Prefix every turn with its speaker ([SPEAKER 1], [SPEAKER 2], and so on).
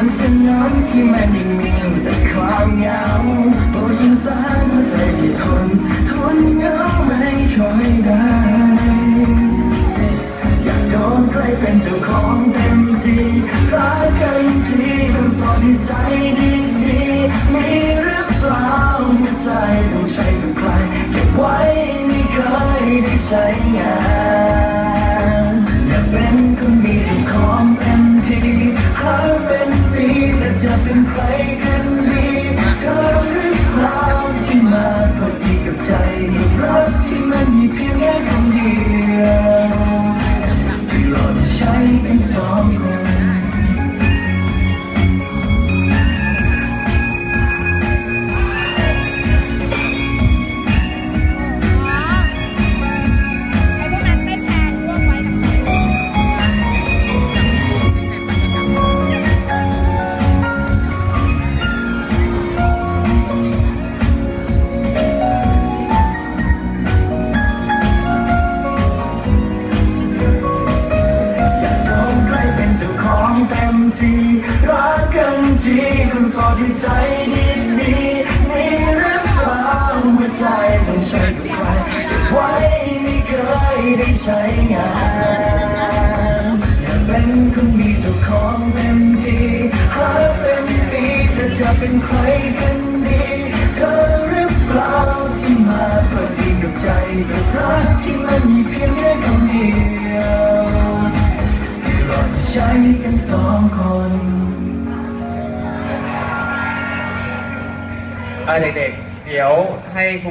[SPEAKER 1] มันจะเหงาที่มันยังมีแต่ความเหงาโอ้ฉันสารหัวใจที่ทน ทนเหงาไม่ค่อยได้ อยากโดนใครเป็นเจ้าของเต็มที่รักกันทีคนโสดที่ใจดีดีมีหรือเปล่าหัวใจต้องใช้กับใครเก็บไว้ไม่เคยได้ใช้งานอยากเป็นคนมีเจ้าของเต็ม แต่ ทีรัก
[SPEAKER 2] กันที
[SPEAKER 1] คนโสดที่ใจดีดีมีหรือเปล่าหัวใจต้องใช้กับใครเก็บไว้ไม่เคยได้ใช้งานอยากเป็นคนมีเจ้าของเต็มทีหาเป็นปีแต่จะเป็นใครกันดีเธอหรือเปล่าที่มาพอดีกับใจกับรักที่มันมีเพียง ใช้กันสองคน
[SPEAKER 3] เด็กๆ เดี๋ยวให้